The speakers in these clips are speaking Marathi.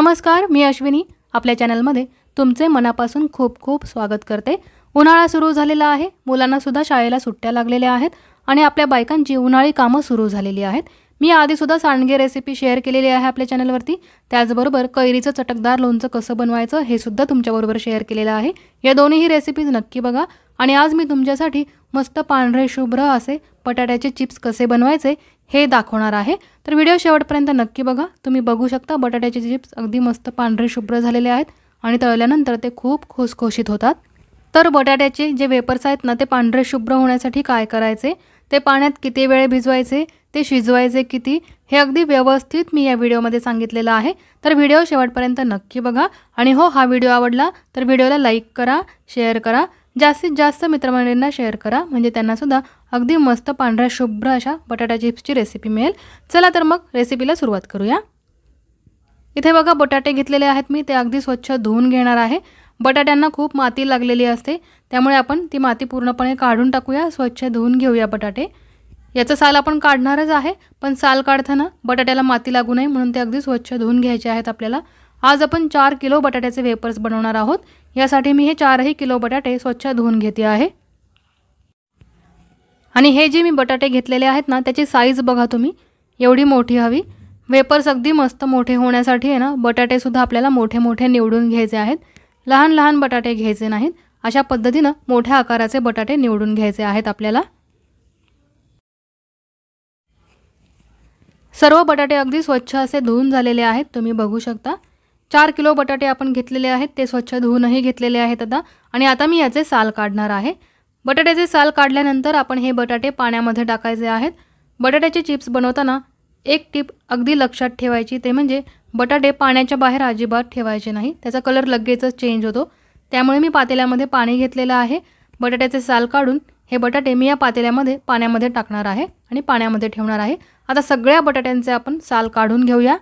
नमस्कार मी अश्विनी. आपल्या चॅनलमध्ये तुमचे मनापासून खूप खूप स्वागत करते. उन्हाळा सुरू झालेला आहे. मुलांनासुद्धा शाळेला सुट्ट्या लागलेल्या आहेत आणि आपल्या बायकांची उन्हाळी कामं सुरू झालेली आहेत. मी आधीसुद्धा सांडगे रेसिपी शेअर केलेली आहे आपल्या चॅनलवरती. त्याचबरोबर कैरीचं चटकदार लोणचं कसं बनवायचं हे सुद्धा तुमच्याबरोबर शेअर केलेलं आहे. या दोन्हीही रेसिपीज नक्की बघा. आणि आज मी तुमच्यासाठी मस्त पांढरे शुभ्र असे बटाट्याचे चिप्स कसे बनवायचे हे दाखवणार आहे. तर व्हिडिओ शेवटपर्यंत नक्की बघा. तुम्ही बघू शकता बटाट्याचे चिप्स अगदी मस्त पांढरे शुभ्र झालेले आहेत आणि तळल्यानंतर ते खूप खुसखुशीत होतात. तर बटाट्याचे जे वेपर्स आहेत ना ते पांढरे शुभ्र होण्यासाठी काय करायचे? ते पाण्यात किती वेळ भिजवायचे? ते शिजवायचे किती? हे अगदी व्यवस्थित मी या व्हिडिओमध्ये सांगितलेलं आहे. तर व्हिडिओ शेवटपर्यंत नक्की बघा. आणि हो हा व्हिडिओ आवडला तर व्हिडिओला लाईक करा शेअर करा. जास्तीत जास्त मित्रमंडळींना शेअर करा. म्हणजे त्यांनासुद्धा अगदी मस्त पांढऱ्या शुभ्र अशा बटाटा चिप्सची रेसिपी मिळेल. चला तर मग रेसिपीला सुरुवात करूया. इथे बघा बटाटे घेतलेले आहेत मी. ते अगदी स्वच्छ धुवून घेणार आहे. बटाट्यांना खूप माती लागलेली असते. त्यामुळे आपण ती माती पूर्णपणे काढून टाकूया. स्वच्छ धुवून घेऊया बटाटे. याचं साल आपण काढणारच आहे पण साल काढताना बटाट्याला माती लागू नये म्हणून ते अगदी स्वच्छ धुवून घ्यायचे आहेत आपल्याला. आज आपण चार किलो बटाट्याचे वेपर्स बनवणार आहोत. यासाठी मी हे चारही किलो बटाटे स्वच्छ धुवून घेते आहे. आणि हे जे मी बटाटे घेतलेले आहेत ना त्याची साईज बघा तुम्ही. एवढी मोठी हवी. वेपर्स अगदी मस्त मोठे होण्यासाठी आहे ना बटाटेसुद्धा आपल्याला मोठे मोठे निवडून घ्यायचे आहेत. लहान लहान बटाटे घ्यायचे नाहीत. अशा पद्धतीनं मोठ्या आकाराचे बटाटे निवडून घ्यायचे आहेत आपल्याला. सर्व बटाटे अगदी स्वच्छ असे धुवून झालेले आहेत तुम्ही बघू शकता. चार किलो बटाटे आपण घेतलेले आहेत ते स्वच्छ धुवूनही घेतलेले आहेत आता. आणि आता मी याचे साल काढणार आहे. बटाट्याचे साल काढल्यानंतर आपण हे बटाटे पाण्यामध्ये टाकायचे आहेत. बटाट्याचे चिप्स बनवताना एक टीप अगदी लक्षात ठेवायची ते म्हणजे बटाटे पाण्याच्या बाहेर अजिबात ठेवायचे नाही. त्याचा कलर लगेचच चेंज होतो. त्यामुळे मी पातेल्यामध्ये पाणी घेतलेलं आहे. बटाट्याचे साल काढून हे बटाटे मी या पातेल्यामध्ये पाण्यामध्ये टाकणार आहे आणि पाण्यामध्ये ठेवणार आहे. आता सगळ्या बटाट्यांचे आपण साल काढून घेऊया.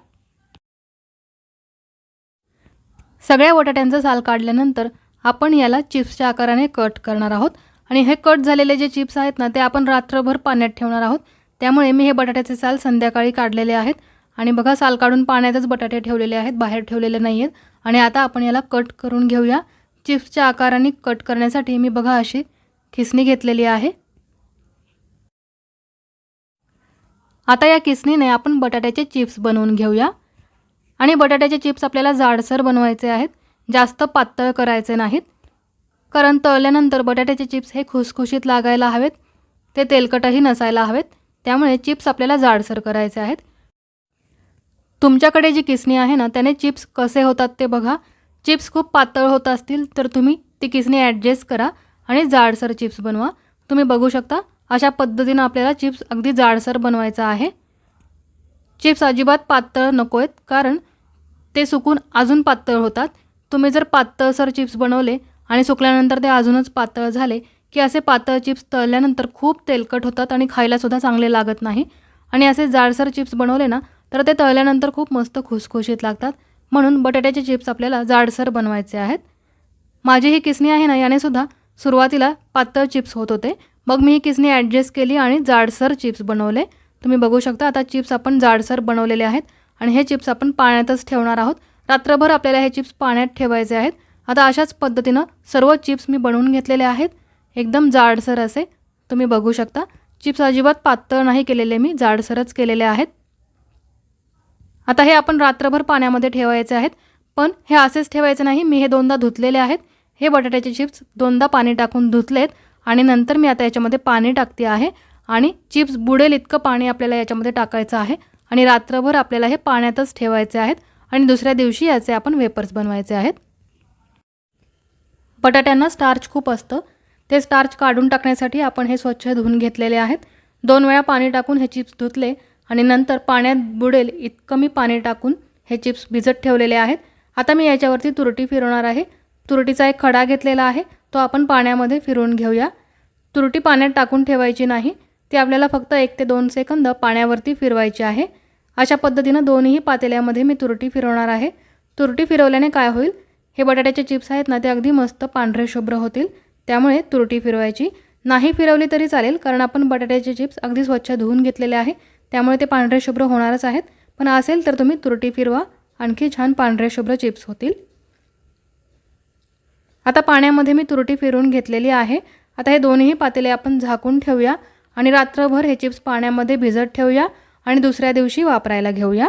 सगळ्या बटाट्यांचं साल काढल्यानंतर आपण याला चिप्सच्या आकाराने कट करणार आहोत. आणि हे कट झालेले जे चिप्स आहेत ना ते आपण रात्रभर पाण्यात ठेवणार आहोत. त्यामुळे मी हे बटाट्याचे साल संध्याकाळी काढलेले आहेत. आणि बघा साल काढून पाण्यातच बटाटे ठेवलेले आहेत बाहेर ठेवलेले नाही आहेत आणि आता आपण याला कट करून घेऊया. चिप्सच्या आकाराने कट करण्यासाठी मी बघा अशी खिसणी घेतलेली आहे. आता या किसणीने आपण बटाट्याचे चिप्स बनवून घेऊया. आणि बटाट्याचे चिप्स आपल्याला जाडसर बनवायचे आहेत. जास्त पातळ करायचे नाहीत. कारण तळल्यानंतर बटाट्याचे चिप्स हे खुसखुशीत लागायला हवेत. ते तेलकटही नसायला हवेत. त्यामुळे चिप्स आपल्याला जाडसर करायचे आहेत. तुमच्याकडे जी किसणी आहे ना त्याने चिप्स कसे होतात ते बघा. चिप्स खूप पातळ होत असतील तर तुम्ही ती किसणी ॲडजस्ट करा आणि जाडसर चिप्स बनवा. तुम्ही बघू शकता अशा पद्धतीनं आपल्याला चिप्स अगदी जाडसर बनवायचं आहे. चिप्स अजिबात पातळ नको आहेत कारण ते सुकून अजून पातळ होतात. तुम्ही जर पातळसर चिप्स बनवले आणि सुकल्यानंतर ते अजूनच पातळ झाले की असे पातळ चिप्स तळल्यानंतर खूप तेलकट होतात आणि खायलासुद्धा चांगले लागत नाही. आणि असे जाडसर चिप्स बनवले ना तर ते तळल्यानंतर खूप मस्त खुसखुशीत लागतात. म्हणून बटाट्याचे चिप्स आपल्याला जाडसर बनवायचे आहेत. माझी ही किसणी आहे ना यानेसुद्धा सुरुवातीला पातळ चिप्स होत होते. मग मी ही किसणी ॲडजस्ट केली आणि जाडसर चिप्स बनवले. तुम्ही बघू शकता आता चिप्स आपण जाडसर बनवलेले आहेत. आणि हे चिप्स आपण पाण्यातच ठेवणार आहोत. रात्रभर आपल्याला हे चिप्स पाण्यात ठेवायचे आहेत. आता अशाच पद्धतीनं सर्व चिप्स मी बनवून घेतलेले आहेत. एकदम जाडसर असे. तुम्ही बघू शकता. चिप्स अजिबात पातळ नाही केलेले मी जाडसरच केलेले आहेत. आता हे आपण रात्रभर पाण्यामध्ये ठेवायचे आहेत. पण हे असेच ठेवायचे नाही मी हे दोनदा धुतलेले आहेत. हे बटाट्याचे चिप्स दोनदा पाणी टाकून धुतलेत आणि नंतर मी आता याच्यामध्ये पाणी टाकते आहे आणि चिप्स बुडेल इतकं पाणी आपल्याला याच्यामध्ये टाकायचं आहे. आणि रात्रभर आपल्याला हे पाण्यातच ठेवायचे आहेत आणि दुसऱ्या दिवशी याचे आपण वेपर्स बनवायचे आहेत. बटाट्यांना स्टार्च खूप असतं. ते स्टार्च काढून टाकण्यासाठी आपण हे स्वच्छ धुवून घेतलेले आहेत. दोन वेळा पाणी टाकून हे चिप्स धुतले आणि नंतर पाण्यात बुडेल इतकं मी पाणी टाकून हे चिप्स भिजत ठेवलेले आहेत. आता मी याच्यावरती तुरटी फिरवणार आहे. तुरटीचा एक खडा घेतलेला आहे. तो आपण पाण्यामध्ये फिरवून घेऊया. तुरटी पाण्यात टाकून ठेवायची नाही. ती आपल्याला फक्त एक ते दोन सेकंद पाण्यावरती फिरवायची आहे. अशा पद्धतीनं दोन्ही पातेल्यामध्ये मी तुरटी फिरवणार आहे. तुरटी फिरवल्याने काय होईल? हे बटाट्याचे चिप्स आहेत ना ते अगदी मस्त पांढरे शुभ्र होतील. त्यामुळे तुरटी फिरवायची. नाही फिरवली तरी चालेल कारण आपण बटाट्याचे चिप्स अगदी स्वच्छ धुवून घेतलेले आहे. त्यामुळे ते पांढरे शुभ्र होणारच आहेत. पण असेल तर तुम्ही तुरटी फिरवा. आणखी छान पांढरे शुभ्र चिप्स होतील. आता पाण्यामध्ये मी तुरटी फिरवून घेतलेली आहे. आता हे दोन्ही पातेले आपण झाकून ठेवूया. आणि रात्रभर हे चिप्स पाण्यामध्ये भिजत ठेवूया आणि दुसऱ्या दिवशी वापरायला घेऊया.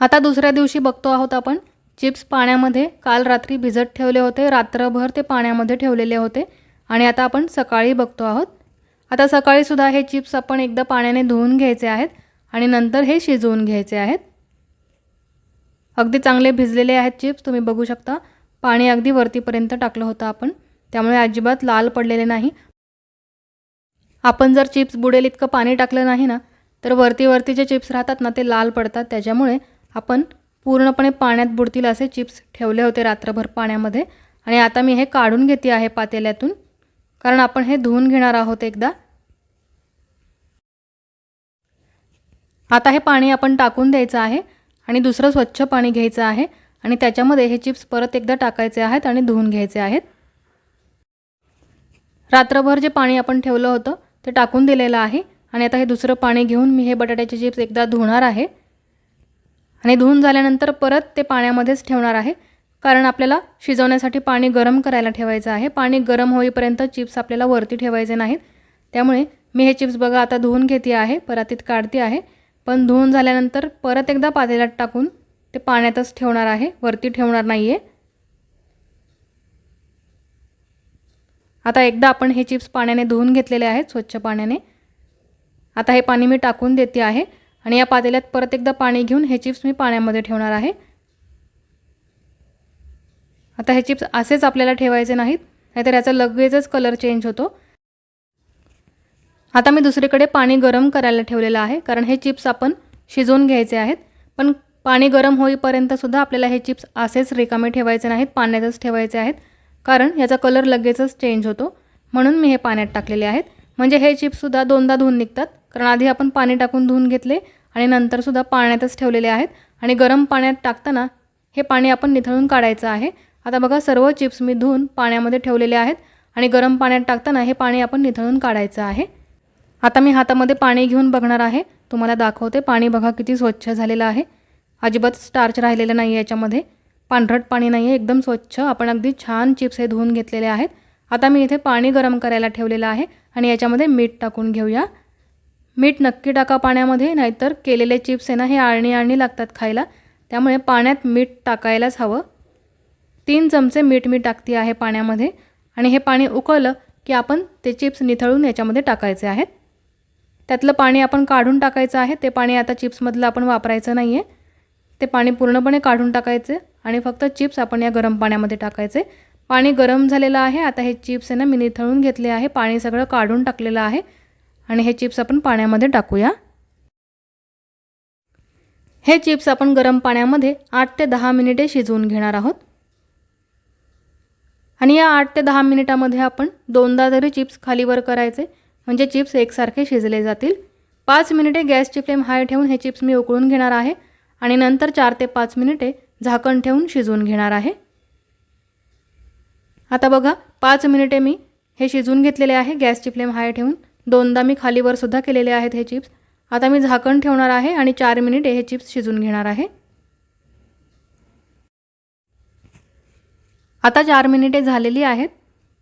आता दुसऱ्या दिवशी बघतो आहोत आपण चिप्स पाण्यामध्ये काल रात्री भिजत ठेवले होते रात्रभर ते पाण्यामध्ये ठेवलेले होते आणि आता आपण सकाळी बघतो आहोत. आता सकाळीसुद्धा हे चिप्स आपण एकदा पाण्याने धुवून घ्यायचे आहेत आणि नंतर हे शिजवून घ्यायचे आहेत. अगदी चांगले भिजलेले आहेत चिप्स तुम्ही बघू शकता. पाणी अगदी वरतीपर्यंत टाकलं होतं आपण. त्यामुळे अजिबात लाल पडलेले नाही. आपण जर चिप्स बुडेल इतकं पाणी टाकलं नाही ना तर वरती वरती जे चिप्स राहतात ना ते लाल पडतात. त्याच्यामुळे आपण पूर्णपणे पाण्यात बुडतील असे चिप्स ठेवले होते रात्रभर पाण्यामध्ये. आणि आता मी हे काढून घेते आहे पातेल्यातून कारण आपण हे धुवून घेणार आहोत एकदा. आता हे पाणी आपण टाकून द्यायचं आहे आणि दुसरं स्वच्छ पाणी घ्यायचं आहे. आणि त्याच्यामध्ये हे चिप्स परत एकदा टाकायचे आहेत आणि धुवून घ्यायचे आहेत. रात्रभर जे पाणी आपण ठेवलं होतं ते टाकून दिलेलं आहे. आणि आता हे दुसरं पाणी घेऊन मी हे बटाट्याचे चिप्स एकदा धुणार आहे. आणि धुवून झाल्यानंतर परत ते पाण्यामध्येच ठेवणार आहे. कारण आपल्याला शिजवण्यासाठी पाणी गरम करायला ठेवायचं आहे. पाणी गरम होईपर्यंत चिप्स आपल्याला वरती ठेवायचे नाहीत. त्यामुळे मी हे चिप्स बघा आता धुवून घेते आहे. परातीत काढते आहे. पण धुवून झाल्यानंतर परत एकदा पातेल्यात टाकून ते पाण्यातच ठेवणार आहे. वरती ठेवणार नाही आहे आता एकदा आपण हे चिप्स पाण्याने धुवून घेतलेले आहेत स्वच्छ पाण्याने. आता हे पाणी मी टाकून देते आहे आणि या पातेल्यात परत एकदा पाणी घेऊन हे चिप्स मी पाण्यामध्ये ठेवणार आहे. आता हे चिप्स असेच आपल्याला ठेवायचे नाहीत नाहीतर याचा लगेचच कलर चेंज होतो. आता मी दुसरीकडे पाणी गरम करायला ठेवलेलं आहे कारण हे चिप्स आपण शिजवून घ्यायचे आहेत. पण पाणी गरम होईपर्यंतसुद्धा आपल्याला हे चिप्स असेच रिकामे ठेवायचे नाहीत पाण्यातच ठेवायचे आहेत. कारण याचा कलर लगेचच चेंज होतो. म्हणून मी हे पाण्यात टाकलेले आहेत. म्हणजे हे चिप्ससुद्धा दोनदा धुवून निघतात. कारण आधी आपण पाणी टाकून धुवून घेतले आणि नंतरसुद्धा पाण्यातच ठेवलेले आहेत. आणि गरम पाण्यात टाकताना हे पाणी आपण निथळून काढायचं आहे. आता बघा सर्व चिप्स मी धुवून पाण्यामध्ये ठेवलेले आहेत. आणि गरम पाण्यात टाकताना हे पाणी आपण निथळून काढायचं आहे. आता मी हातामध्ये पाणी घेऊन बघणार आहे. तुम्हाला दाखवते पाणी बघा किती स्वच्छ झालेलं आहे. अजिबात स्टार्च राहिलेलं नाही आहे याच्यामध्ये. पांढरट पाणी नाही आहे एकदम स्वच्छ. आपण अगदी छान चिप्स हे धुवून घेतलेले आहेत. आता मी इथे पाणी गरम करायला ठेवलेलं आहे आणि याच्यामध्ये मीठ टाकून घेऊया. मीठ नक्की टाका पाण्यामध्ये नाहीतर केलेले चिप्स आहे ना हे आळणी आळणी लागतात खायला. त्यामुळे पाण्यात मीठ टाकायलाच हवं. तीन चमचे मीठ मी टाकते आहे पाण्यामध्ये. आणि हे पाणी उकळलं की आपण ते चिप्स निथळून याच्यामध्ये टाकायचे आहेत. त्यातलं पाणी आपण काढून टाकायचं आहे. ते पाणी आता चिप्समधलं आपण वापरायचं नाही आहे ते पाणी पूर्णपणे काढून टाकायचे. आणि फक्त चिप्स आपण या गरम पाण्यामध्ये टाकायचे. पाणी गरम झालेलं आहे. आता हे चिप्स आहे ना मी निथळून घेतले आहे. पाणी सगळं काढून टाकलेलं आहे. आणि हे चिप्स आपण पाण्यामध्ये टाकूया. हे चिप्स आपण गरम पाण्यामध्ये आठ ते दहा मिनिटे शिजवून घेणार आहोत. आणि या आठ ते दहा मिनिटामध्ये आपण दोनदा तरी चिप्स खालीवर करायचे. म्हणजे चिप्स एकसारखे शिजले जातील. पाच मिनिटे गॅसची फ्लेम हाय ठेवून हे चिप्स मी उकळून घेणार आहे. आणि नंतर चार ते पाच मिनिटे झाकण ठेवून शिजवून घेणार आहे. आता बघा पाच मिनिटे मी हे शिजवून घेतलेले आहे. गॅसची फ्लेम हाय ठेवून दोनदा मी खालीवर सुद्धा केलेले आहेत हे चिप्स. आता मी झाकण ठेवणार आहे आणि चार मिनिटे हे चिप्स शिजून घेणार आहे. आता चार मिनिटे झालेली आहेत.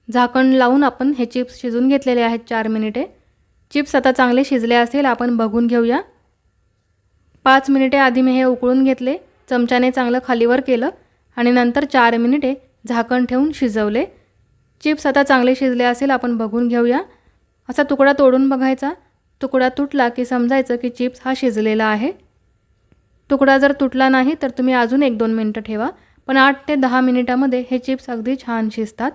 झाकण लावून आपण हे चिप्स शिजून घेतलेले आहेत चार मिनिटे. चिप्स आता चांगले शिजले असेल आपण बघून घेऊया. पाच मिनिटे आधी मी हे उकळून घेतले. चमच्याने चांगलं खालीवर केलं आणि नंतर चार मिनिटे झाकण ठेवून शिजवले. चिप्स आता चांगले शिजले असेल आपण बघून घेऊया. असा तुकडा तोडून बघायचा. तुकडा तुटला की समजायचं की चिप्स हा शिजलेला आहे. तुकडा जर तुटला नाही तर तुम्ही अजून एक दोन मिनटं ठेवा. पण आठ ते दहा मिनिटामध्ये हे चिप्स अगदी छान शिजतात.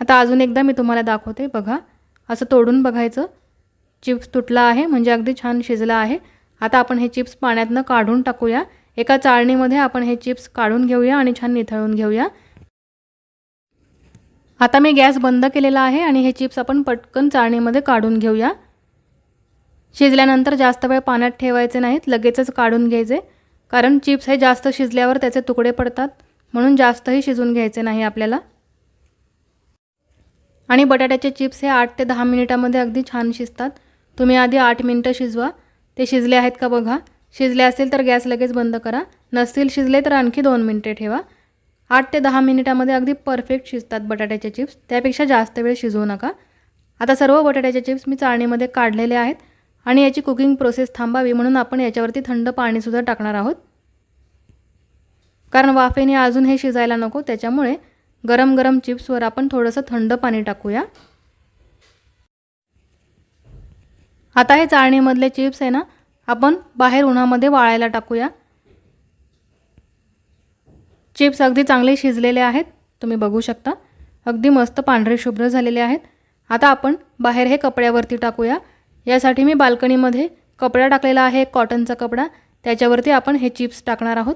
आता अजून एकदा मी तुम्हाला दाखवते बघा. असं तोडून बघायचं. चिप्स तुटला आहे म्हणजे अगदी छान शिजला आहे. आता आपण हे चिप्स पाण्यातनं काढून टाकूया. एका चाळणीमध्ये आपण हे चिप्स काढून घेऊया आणि छान निथळून घेऊया. आता मी गॅस बंद केलेला आहे आणि हे चिप्स आपण पटकन चाळणीमध्ये काढून घेऊया. शिजल्यानंतर जास्त वेळ पाण्यात ठेवायचे नाहीत लगेचच काढून घ्यायचे. कारण चिप्स हे जास्त शिजल्यावर त्याचे तुकडे पडतात म्हणून जास्तही शिजून घ्यायचे नाही आपल्याला. आणि बटाट्याचे चिप्स हे आठ ते दहा मिनिटामध्ये अगदी छान शिजतात. तुम्ही आधी आठ मिनटं शिजवा. ते शिजले आहेत का बघा. शिजले असतील तर गॅस लगेच बंद करा. नसतील शिजले तर आणखी दोन मिनटे ठेवा. आठ ते दहा मिनिटामध्ये अगदी परफेक्ट शिजतात बटाट्याचे चिप्स. त्यापेक्षा जास्त वेळ शिजवू नका. आता सर्व बटाट्याचे चिप्स मी चाळणीमध्ये काढलेले आहेत आणि याची कुकिंग प्रोसेस थांबावी म्हणून आपण याच्यावरती थंड पाणीसुद्धा टाकणार आहोत. कारण वाफेने अजून हे शिजायला नको. त्याच्यामुळे गरम गरम चिप्सवर आपण थोडंसं थंड पाणी टाकूया. आता हे चाळणीमधले चिप्स आहे ना आपण बाहेर उन्हामध्ये वाळायला टाकूया. चिप्स अगदी चांगले शिजलेले आहेत तुम्ही बघू शकता. अगदी मस्त पांढरे शुभ्र झालेले आहेत. आता आपण बाहेर हे कपड्यावरती टाकूया. यासाठी मी बाल्कनीमध्ये कपडा टाकलेला आहे एक कॉटनचा कपडा. त्याच्यावरती आपण हे चिप्स टाकणार आहोत.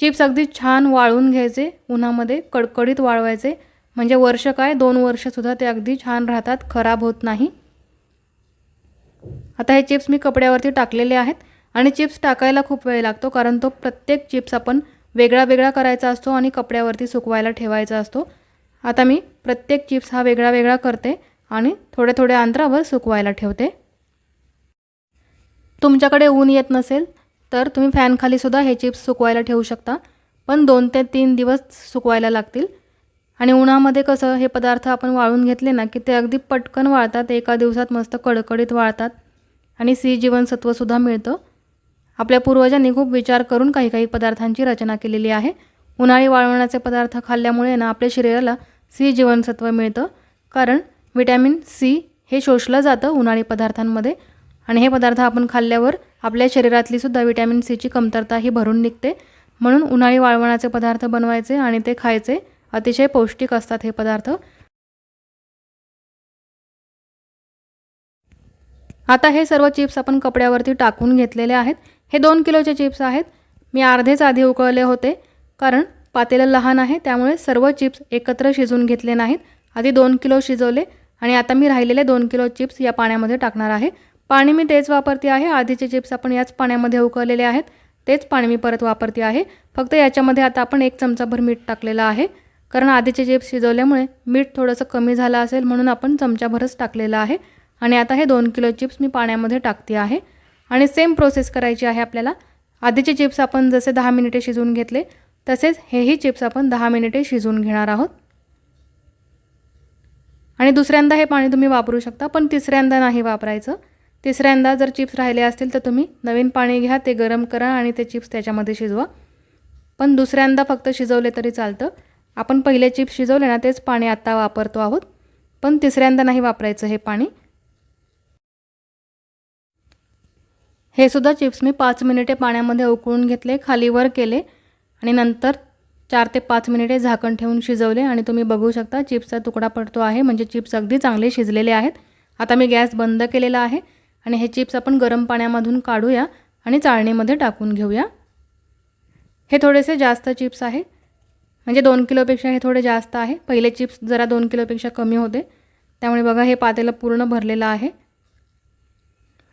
चिप्स अगदी छान वाळून घ्यायचे उन्हामध्ये कडकडीत वाळवायचे. म्हणजे वर्ष काय दोन वर्षसुद्धा ते अगदी छान राहतात खराब होत नाही. आता हे चिप्स मी कपड्यावरती टाकलेले आहेत आणि चिप्स टाकायला खूप वेळ लागतो कारण तो प्रत्येक चिप्स आपण वेगळा वेगळा करायचा असतो आणि कपड्यावरती सुकवायला ठेवायचा असतो. आता मी प्रत्येक चिप्स हा वेगळा वेगळा करते आणि थोड्या थोड्या अंतरावर सुकवायला ठेवते. तुमच्याकडे ऊन येत नसेल तर तुम्ही फॅनखालीसुद्धा हे चिप्स सुकवायला ठेवू शकता पण दोन ते तीन दिवस सुकवायला लागतील. आणि उन्हामध्ये कसं हे पदार्थ आपण वाळून घेतले ना की ते अगदी पटकन वाळतात एका दिवसात मस्त कडकडीत वाळतात. आणि सी जीवनसत्वसुद्धा मिळतं. आपल्या पूर्वजांनी खूप विचार करून काही काही पदार्थांची रचना केलेली आहे. उन्हाळी वाळवण्याचे पदार्थ खाल्ल्यामुळे ना आपल्या शरीराला सी जीवनसत्व मिळतं. कारण विटॅमिन सी हे शोषलं जातं उन्हाळी पदार्थांमध्ये. आणि हे पदार्थ आपण खाल्ल्यावर आपल्या शरीरातली सुद्धा विटॅमिन सीची कमतरता ही भरून निघते. म्हणून उन्हाळी वाळवणाचे पदार्थ बनवायचे आणि ते खायचे. अतिशय पौष्टिक असतात हे पदार्थ. आता हे सर्व चिप्स आपण कपड्यावरती टाकून घेतलेले आहेत. हे दोन किलोचे चिप्स आहेत. मी अर्धेच आधी उकळले होते कारण पातेलं लहान आहे त्यामुळे सर्व चिप्स एकत्र शिजून घेतले नाहीत. आधी दोन किलो शिजवले आणि आता मी राहिलेले दोन किलो चिप्स या पाण्यामध्ये टाकणार आहे. पाणी मी तेच वापरते आहे आधीचे चिप्स आपण याच पाण्यामध्ये उकळलेले आहेत. तेच पाणी मी परत वापरते आहे. फक्त याच्यामध्ये आता आपण एक चमचाभर मीठ टाकलेलं आहे. कारण आधीचे चिप्स शिजवल्यामुळे मीठ थोडंसं कमी झालं असेल म्हणून आपण चमचाभरच टाकलेलं आहे. आणि आता हे दोन किलो चिप्स मी पाण्यामध्ये टाकते आहे. आणि सेम प्रोसेस करायची आहे आपल्याला. आधीचे चिप्स आपण जसे दहा मिनिटे शिजवून घेतले तसेच हेही चिप्स आपण दहा मिनिटे शिजवून घेणार आहोत. आणि दुसऱ्यांदा हे पाणी तुम्ही वापरू शकता पण तिसऱ्यांदा नाही वापरायचं. तिसऱ्यांदा जर चिप्स राहिले असतील तर तुम्ही नवीन पाणी घ्या ते गरम करा आणि ते चिप्स त्याच्यामध्ये शिजवा. पण दुसऱ्यांदा फक्त शिजवले तरी चालतं. आपण पहिले चिप्स शिजवले ना तेच पाणी आत्ता वापरतो आहोत. पण तिसऱ्यांदा नाही वापरायचं हे पाणी. हे सुद्धा चिप्स मी पाच मिनिटे पाण्यामध्ये उकळून घेतले खालीवर केले आणि नंतर चार ते पाच मिनिटे झाकण ठेवून शिजवले. आणि तुम्ही बघू शकता चिप्सचा तुकडा पडतो आहे म्हणजे चिप्स अगदी चांगले शिजलेले आहेत. आता मी गॅस बंद केलेला आहे आणि हे चिप्स आपण गरम पाण्यामधून काढूया आणि चाळणीमध्ये टाकून घेऊया. हे थोडेसे जास्त चिप्स आहे. म्हणजे दोन किलोपेक्षा हे थोडे जास्त आहे. पहिले चिप्स जरा दोन किलोपेक्षा कमी होते. त्यामुळे बघा हे पातेलं पूर्ण भरलेलं आहे.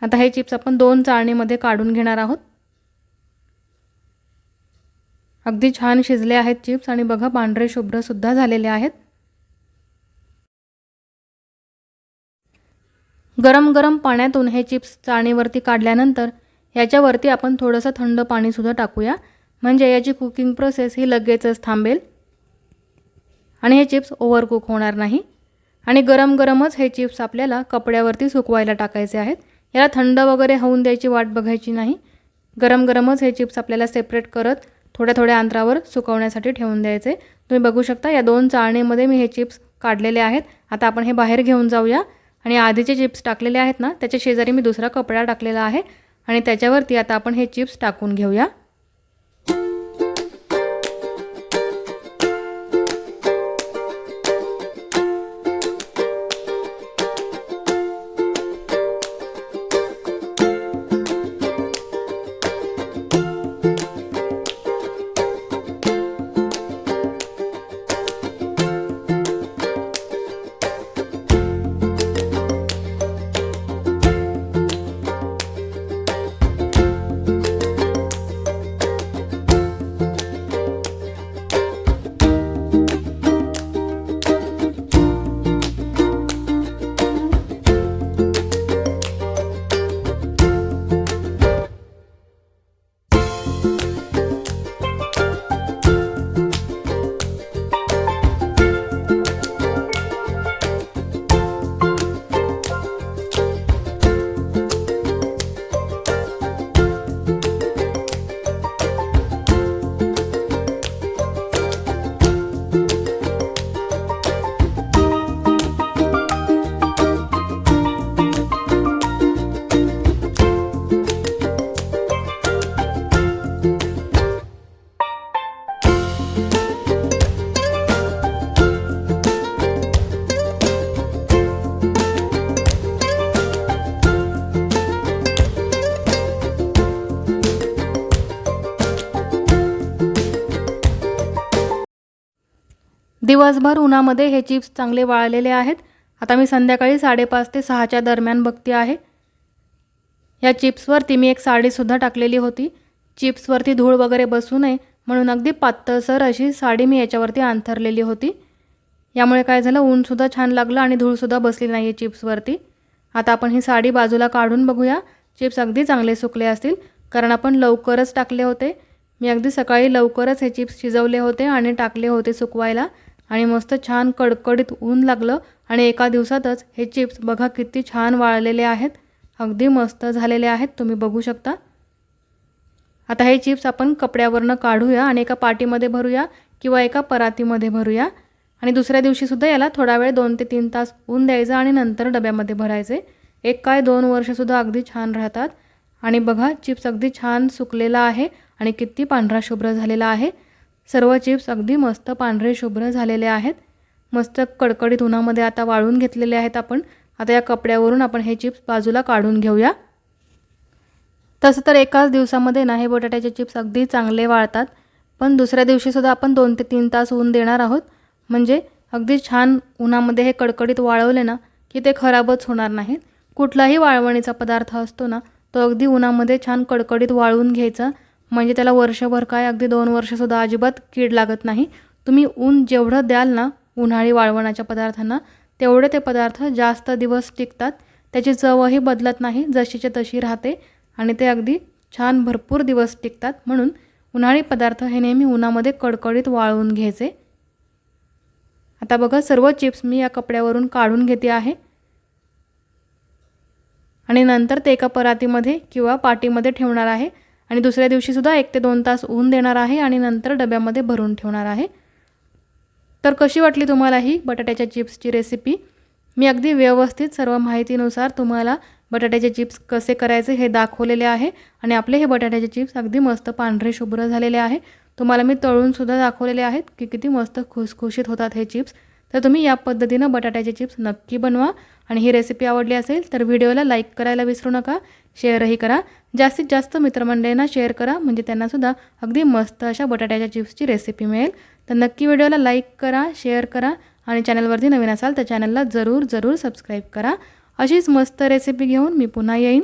आता हे चिप्स आपण दोन चाळणीमध्ये काढून घेणार आहोत. अगदी छान शिजले आहेत चिप्स आणि बघा पांढरे शुभ्रसुद्धा झालेले आहेत. गरम गरम पाण्यातून हे चिप्स चाळणीवरती काढल्यानंतर याच्यावरती आपण थोडंसं थंड पाणीसुद्धा टाकूया. म्हणजे याची कुकिंग प्रोसेस ही लगेचच थांबेल. आणि हे चिप्स ओव्हरकुक होणार नाही. आणि गरम गरमच हे चिप्स आपल्याला कपड्यावरती सुकवायला टाकायचे आहेत. याला थंड वगैरे होऊन द्यायची वाट बघायची नाही. गरम गरमच हे चिप्स आपल्याला सेपरेट करत थोड्या थोड्या अंतरावर सुकवण्यासाठी ठेवून द्यायचे. तुम्ही बघू शकता या दोन चाळणीमध्ये मी हे चिप्स काढलेले आहेत. आता आपण हे बाहेर घेऊन जाऊया. आणि आधीचे चिप्स टाकलेले आहेत ना त्याच्या शेजारी मी दुसरा कपडा टाकलेला आहे. आणि त्याच्यावरती आता आपण हे चिप्स टाकून घेऊया. दिवसभर उन्हामध्ये हे चिप्स चांगले वाळलेले आहेत. आता मी संध्याकाळी साडेपाच ते सहाच्या दरम्यान बघते आहे. या चिप्सवरती मी एक साडीसुद्धा टाकलेली होती. चिप्सवरती धूळ वगैरे बसू नये म्हणून अगदी पातळसर अशी साडी मी याच्यावरती अंथरलेली होती. यामुळे काय झालं ऊनसुद्धा छान लागलं आणि धूळसुद्धा बसली नाही आहे चिप्सवरती. आता आपण ही साडी बाजूला काढून बघूया. चिप्स अगदी चांगले सुकले असतील कारण आपण लवकरच टाकले होते. मी अगदी सकाळी लवकरच हे चिप्स शिजवले होते आणि टाकले होते सुकवायला. आणि मस्त छान कडकडीत ऊन लागलं आणि एका दिवसातच हे चिप्स बघा किती छान वाळलेले आहेत. अगदी मस्त झालेले आहेत. तुम्ही बघू शकता. आता हे चिप्स आपण कपड्यावरनं काढूया आणि एका पाटीमध्ये भरूया किंवा एका परातीमध्ये भरूया. आणि दुसऱ्या दिवशीसुद्धा याला थोडा वेळ दोन ते तीन तास ऊन द्यायचं आणि नंतर डब्यामध्ये भरायचे. एक काय दोन वर्षसुद्धा अगदी छान राहतात. आणि बघा चिप्स अगदी छान सुकलेला आहे आणि किती पांढरा शुभ्र झालेला आहे. सर्व चिप्स अगदी मस्त पांढरे शुभ्र झालेले आहेत. मस्त कडकडीत उन्हामध्ये आता वाळून घेतलेले आहेत आपण. आता या कपड्यावरून आपण हे चिप्स बाजूला काढून घेऊया. तसं तर एकाच दिवसामध्ये ना हे बटाट्याचे चिप्स अगदी चांगले वाळतात. पण दुसऱ्या दिवशीसुद्धा आपण दोन ते तीन तास ऊन देणार आहोत. म्हणजे अगदी छान उन्हामध्ये हे कडकडीत वाळवले ना की ते खराबच होणार नाहीत. कुठलाही वाळवणीचा पदार्थ असतो ना तो अगदी उन्हामध्ये छान कडकडीत वाळवून घ्यायचा. म्हणजे त्याला वर्षभर काय? अगदी दोन वर्षसुद्धा अजिबात कीड लागत नाही. तुम्ही ऊन जेवढं द्याल ना उन्हाळी वाळवणाच्या पदार्थांना तेवढे ते पदार्थ जास्त दिवस टिकतात. त्याची चवही बदलत नाही जशीच्या तशी राहते आणि ते अगदी छान भरपूर दिवस टिकतात. म्हणून उन्हाळी पदार्थ हे नेहमी उन्हामध्ये कडकडीत वाळवून घ्यायचे. आता बघा सर्व चिप्स मी या कपड्यावरून काढून घेते आहे. आणि नंतर ते एका परातीमध्ये किंवा पाटीमध्ये ठेवणार आहे. आणि दुसऱ्या दिवशीसुद्धा एक ते दोन तास ऊन देणार आहे आणि नंतर डब्यामध्ये भरून ठेवणार आहे. तर कशी वाटली तुम्हाला ही बटाट्याच्या चिप्सची रेसिपी मी अगदी व्यवस्थित सर्व माहितीनुसार तुम्हाला बटाट्याचे चिप्स कसे करायचे हे दाखवलेले आहे आणि आपले हे बटाट्याचे चिप्स अगदी मस्त पांढरे शुभ्र झालेले आहे. तुम्हाला मी तळूनसुद्धा दाखवलेले आहेत की किती मस्त खुसखुशीत होतात हे चिप्स. तर तुम्ही या पद्धतीनं बटाट्याचे चिप्स नक्की बनवा. आणि ही रेसिपी आवडली असेल तर व्हिडिओला लाईक करायला विसरू नका. शेअरही करा. जास्तीत जास्त मित्रमंडळींना शेअर करा. म्हणजे त्यांनासुद्धा अगदी मस्त अशा बटाट्याच्या चिप्सची रेसिपी मिळेल. तर नक्की व्हिडिओला लाईक करा शेअर करा आणि चॅनलवरती नवीन असाल तर चॅनलला जरूर जरूर सबस्क्राईब करा. अशीच मस्त रेसिपी घेऊन मी पुन्हा येईन.